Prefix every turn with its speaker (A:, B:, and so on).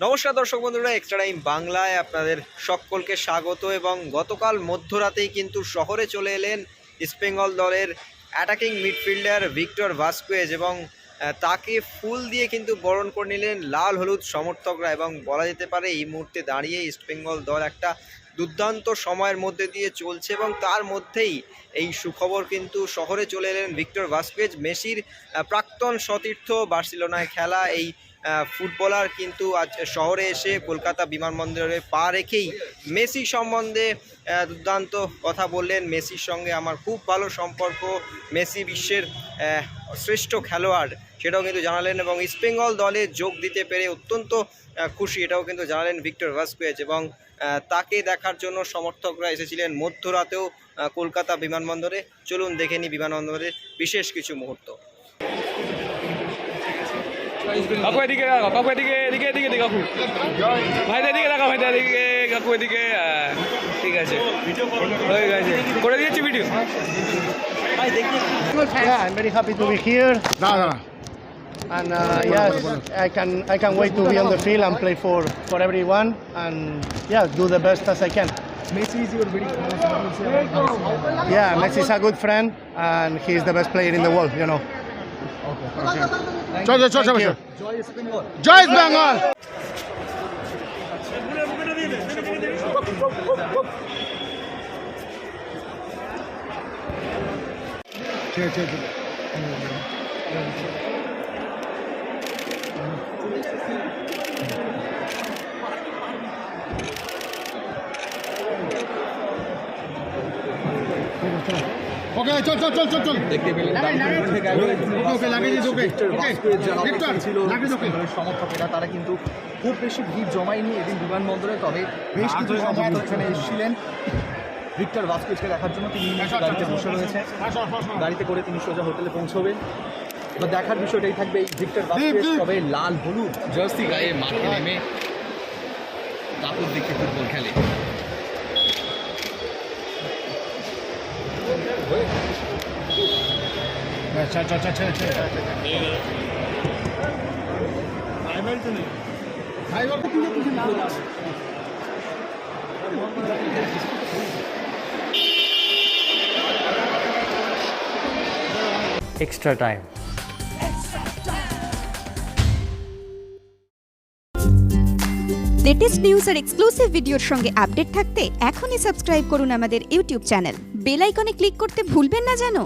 A: নমস্কার দর্শক বন্ধুরা এক্সট্রা টাইম বাংলায় আপনাদের সকলকে স্বাগত এবং গতকাল মধ্যরাতেই কিন্তু শহরে চলে এলেন ইস্টবেঙ্গল দলের অ্যাটাকিং মিডফিল্ডার ভিক্টর ভাস্কুয়েজ এবং তাকে ফুল দিয়ে কিন্তু বরণ করে নিলেন লাল হলুদ সমর্থকরা এবং বলা যেতে পারে এই মুহূর্তে দাঁড়িয়ে ইস্টবেঙ্গল দল একটা দুর্দান্ত সময়ের মধ্যে দিয়ে চলছে এবং তার মধ্যেই এই সুখবর কিন্তু শহরে চলে এলেন ভিক্টর ভাস্কেজ, মেসির প্রাক্তন সতীর্থ বার্সিলোনায় খেলা এই ফুটবলার কিন্তু আজ শহরে এসে কলকাতা বিমানবন্দরে পা রেখেই মেসি সম্বন্ধে দুর্দান্ত কথা বললেন। মেসির সঙ্গে আমার খুব ভালো সম্পর্ক। মেসি বিশ্বের শ্রেষ্ঠ খেলোয়াড়, সেটাও কিন্তু জানালেন এবং ইস্টবেঙ্গল দলে যোগ দিতে পেরে অত্যন্ত খুশি, এটাও কিন্তু জানালেন ভিক্টর ভাস্কুয়েজ এবং তাকে দেখার জন্য সমর্থকরা এসেছিলেন মধ্যরাতেও কলকাতা বিমানবন্দরে। চলুন দেখে নিই বিমানবন্দরের বিশেষ কিছু মুহূর্ত।
B: কাকু এদিকে রাখো কাকু এদিকে এদিকে এদিকে এদিকে কাকু ভাই এদিকে রাখো ভাই এদিকে কাকু এদিকে আহ, ঠিক আছে হয়ে গেছে করে দিয়েছি video
C: Yeah, I'm very happy to be here,
D: না না
C: and uh, yes, I can I can wait to be on the field and play for for everyone, and yeah, do the best as I can.
D: Messi is your very close friend.
C: Yeah, Messi is a good friend, and he's the best player in the world. You know.
D: চল চল চল জয় বেঙ্গল। ঠিক ঠিক ঠিক। ওকে চল চল চল চল চল।
E: দেখতে পেলেন
D: ওকে okay this okay okay Victor
E: ছিল
D: লাগিয়ে ওকে
E: সমর্থকেরা তারা কিন্তু খুব বেশি ভিড় জমায়নি এদিন বিমানবন্দরে তবে বেশ কিছু সমর্থক এখানে এসেছিলেন। ভিক্টর ভাস্কুজকে দেখার জন্য তিনি গাড়িতে বসে রয়েছে গাড়িতে করে তিনি সোজা হোটেলে পৌঁছবেন। এবার দেখার বিষয়টাই থাকবে এই ভিক্টর ভাস্কুজ। তবে লাল হলুদ।
F: জার্সি গায়ে মাঠে নেমে তারপর দেখে ফুটবল খেলে।
D: চল চল চল চল চল। ড্রাইভার তো তুলে তুলে না
B: এক্সট্রা টাইম
G: লেটেস্ট নিউজ আর এক্সক্লুসিভ ভিডিওর সঙ্গে আপডেট থাকতে এখনই সাবস্ক্রাইব করুন আমাদের ইউটিউব চ্যানেল বেল আইকনে ক্লিক করতে ভুলবেন না জানো